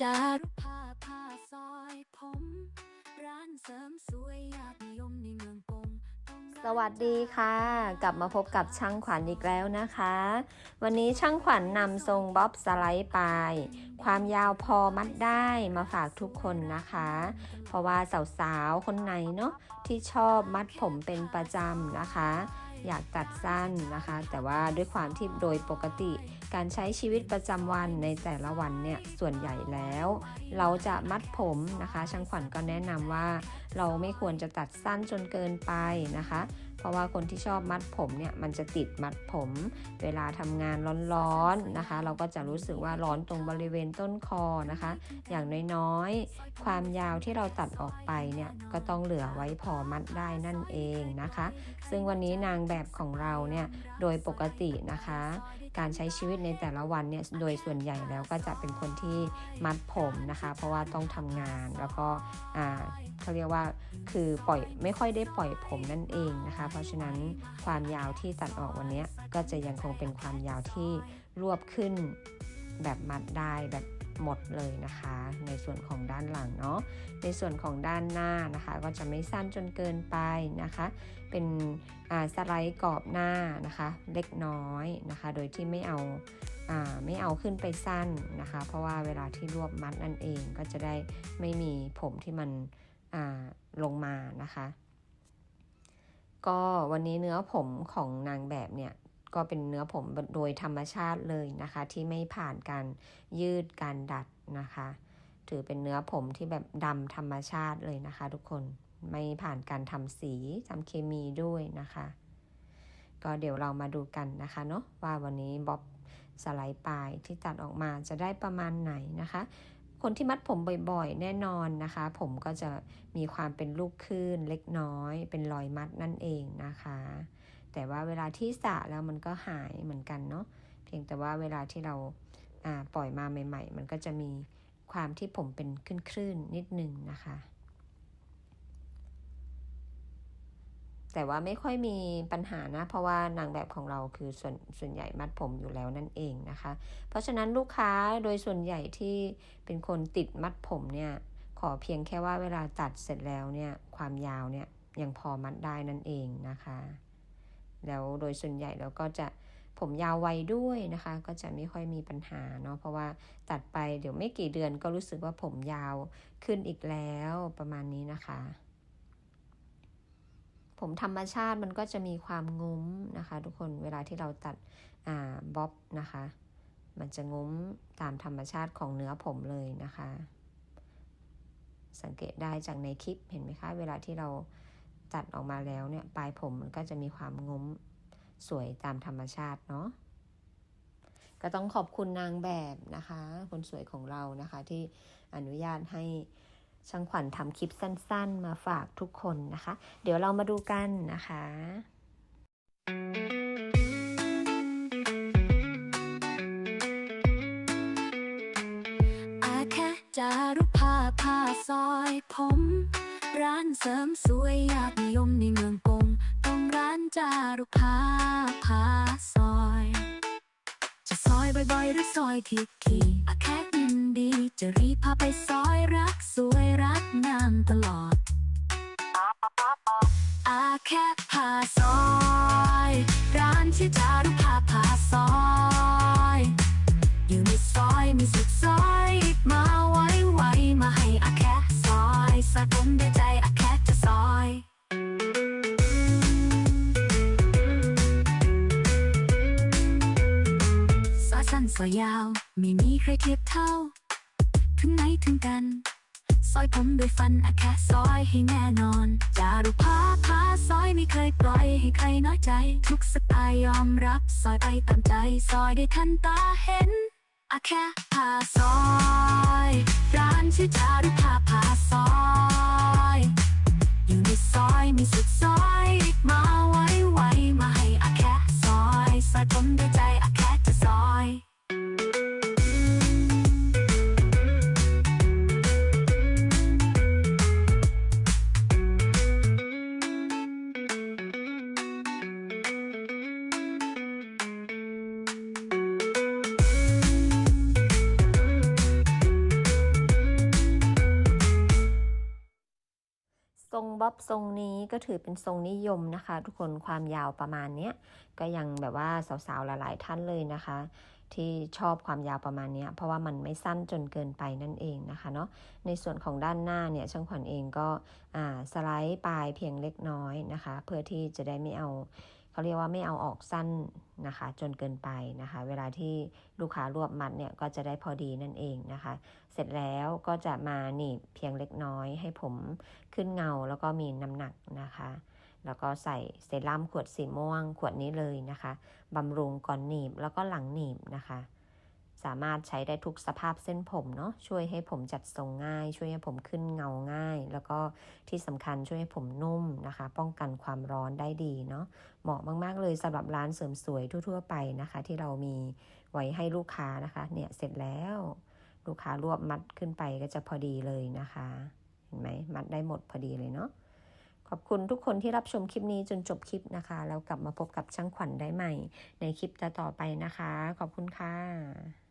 จารุภาพาซอยผม ร้านเสริมสวยยอดนิยมในเมืองกงต้องสวัสดีค่ะ กลับมาพบกับช่างขวัญอีกแล้วนะคะ วันนี้ช่างขวัญนำทรงบ๊อบสไลด์ปลาย ความยาวพอมัดได้มาฝากทุกคนนะคะ เพราะว่าสาวๆ คนไหนเนาะที่ชอบมัดผมเป็นประจำนะคะ อยากตัดสั้นนะคะ แต่ว่าด้วยความที่โดยปกติ การใช้ชีวิตประจำวันในแต่ละวันเนี่ยส่วนใหญ่แล้ว เราจะมัดผมนะคะช่างขวัญก็แนะนำว่า เราไม่ควรจะตัดสั้นจนเกินไปนะคะ เพราะว่าคนที่ชอบมัดผมเนี่ยมันจะติดมัดผม เวลาทำงานร้อนๆนะคะ เราก็จะรู้สึกว่าร้อนตรงบริเวณต้นคอนะคะ อย่างน้อยๆ ความยาวที่เราตัดออกไปเนี่ยก็ต้องเหลือไว้พอมัดได้นั่นเองนะคะ ซึ่งวันนี้นางแบบของเราเนี่ยโดยปกตินะคะ การใช้ชีวิตในแต่ละวันเนี่ยโดยส่วนใหญ่แล้วก็จะเป็นคนที่มัดผมนะคะ เพราะว่าต้องทำงานแล้วก็อ่าเขาเรียกว่าคือปล่อยไม่ค่อยได้ปล่อยผมนั่นเองนะคะเพราะฉะนั้นความยาวที่ตัดออกวันนี้ก็จะยังคงเป็นความยาวที่รวบขึ้นแบบมัดได้แบบหมดเลยนะคะ ในส่วนของด้านหลังเนาะในส่วนของด้านหน้านะคะ ก็จะไม่สั้นจนเกินไปนะคะ เป็นสไลด์กรอบหน้านะคะ เล็กน้อยนะคะ โดยที่ไม่เอาอาไม่เอาขึ้นไปสั้นนะคะ เพราะว่าเวลาที่รวบมัดนั่นเองก็จะได้ไม่มีผมที่มันลงมานะคะ ก็วันนี้เนื้อผมของนางแบบเนี่ยก็เป็นเนื้อผมโดยธรรมชาติเลยนะคะ ที่ไม่ผ่านการยืดการดัดนะคะ ถือเป็นเนื้อผมที่แบบดำธรรมชาติเลยนะคะ ทุกคนไม่ผ่านการทำสีทำเคมีด้วยนะคะ ก็เดี๋ยวเรามาดูกันนะคะเนาะว่าวันนี้บ๊อบสไลด์ปลายที่ตัดออกมาจะได้ประมาณไหนนะคะ คนที่มัดผมบ่อยๆ แน่นอนนะคะ ผมก็จะมีความเป็นลูกคลื่นเล็กน้อย เป็นรอยมัดนั่นเองนะคะ แต่ว่าเวลาที่สระแล้วมันก็หายเหมือนกันเนาะเพียงแต่ว่าเวลาที่เราปล่อยมาใหม่ ๆ มันก็จะมีความที่ผมเป็นคลื่นๆนิดนึงนะคะ แต่ว่าไม่ค่อยมีปัญหานะ เพราะว่านางแบบของเราคือส่วนส่วนใหญ่มัดผมอยู่แล้วนั่นเองนะคะ เพราะฉะนั้นลูกค้าโดยส่วนใหญ่ที่เป็นคนติดมัดผมเนี่ยขอเพียงแค่ว่าเวลาตัดเสร็จแล้วเนี่ยความยาวเนี่ยยังพอมัดได้นั่นเองนะคะ แล้วโดยส่วนใหญ่เราก็จะผมยาวไวด้วยนะคะ ก็จะไม่ค่อยมีปัญหาเนาะเพราะว่าตัดไปเดี๋ยวไม่กี่เดือนก็รู้สึกว่าผมยาวขึ้นอีกแล้วประมาณนี้นะคะ ผมธรรมชาติมันก็จะมีความงุ้มนะคะ ทุกคนเวลาที่เราตัดอ่าบ๊อบนะคะ มันจะงุ้มตามธรรมชาติของเนื้อผมเลยนะคะ สังเกตได้จากในคลิปเห็นไหมคะ เวลาที่เราตัดออกมาแล้วเนี่ยปลายผมมันก็จะมีความงุ้มสวยตามธรรมชาติเนาะก็ต้องขอบคุณนางแบบนะคะ คนสวยของเรานะคะที่อนุญาตให้ ช่างขวัญทำคลิปสั้น ๆ มาฝากทุกคนนะคะ เดี๋ยวเรามาดูกันนะคะ อาแค่จารุภาพาซอยผม ร้านเสริมสวยยอดนิยมในเมืองกงต้องร้านจารุภาพาซอย จะซอยบ่อยๆหรือซอยทีทีอาแค่ จะรีบพาไปซอยรักสวยรักนานตลอด อาแค่พาซอย ร้านที่จารุภาพาซอย อยู่ในซอยมีสุดซอย มาไว้ไว้มาให้อาแค่ซอยสะผมด้วยใจอาแค่จะซอยซอยสั้นซอยยาว ไม่มีใครเทียบเท่า ผมด้วยฟันอาแค่ซอยให้แน่นอน จารุภาพาซอยไม่เคยปล่อยให้ใครน้อยใจ ทุกสไตล์ยอมรับ ซอยไปตามใจ ซอยได้ทันตาเห็นอาแค่พาซอย ร้านชื่อจารุภาพาซอย อยู่ในซอยมีสุดซอยมาไว้ งบ๊อบทรงนี้ก็ถือเป็นทรงนิยมนะคะ ทุกคนความยาวประมาณเนี้ยก็ยังแบบว่าสาวๆหลายๆท่านเลยนะคะ ที่ชอบความยาวประมาณนี้เพราะว่ามันไม่สั้นจนเกินไปนั่นเองนะคะเนาะในส่วนของด้านหน้าเนี่ยช่างขวัญเองก็อ่าสไลด์ปลายเพียงเล็กน้อยนะคะ เพื่อที่จะได้ไม่เอา เขาเรียกว่าไม่เอาออกสั้นนะคะ จนเกินไปนะคะ เวลาที่ลูกค้ารวบมัดเนี่ยก็จะได้พอดีนั่นเองนะคะ เสร็จแล้วก็จะมาหนีบเพียงเล็กน้อย ให้ผมขึ้นเงาแล้วก็มีน้ำหนักนะคะ แล้วก็ใส่เซรั่มขวดสีม่วง ขวดนี้เลยนะคะบำรุงก่อนหนีบแล้วก็หลังหนีบนะคะ สามารถใช้ได้ทุกสภาพเส้นผมเนาะช่วยให้ผมจัดทรงง่าย ช่วยให้ผมขึ้นเงาง่าย แล้วก็ที่สำคัญช่วยให้ผมนุ่มนะคะ ป้องกันความร้อนได้ดีเนาะเหมาะมาก ๆ เลยสำหรับร้านเสริมสวยทั่ว ๆ ไปนะคะ ที่เรามีไว้ให้ลูกค้านะคะเนี่ยเสร็จแล้ว ลูกค้ารวบมัดขึ้นไปก็จะพอดีเลยนะคะ เห็นไหมมัดได้หมดพอดีเลยเนาะขอบคุณทุกคนที่รับชมคลิปนี้จนจบคลิปนะคะ แล้วกลับมาพบกับช่างขวัญได้ใหม่ ในคลิปต่อๆไปนะคะ ขอบคุณค่ะ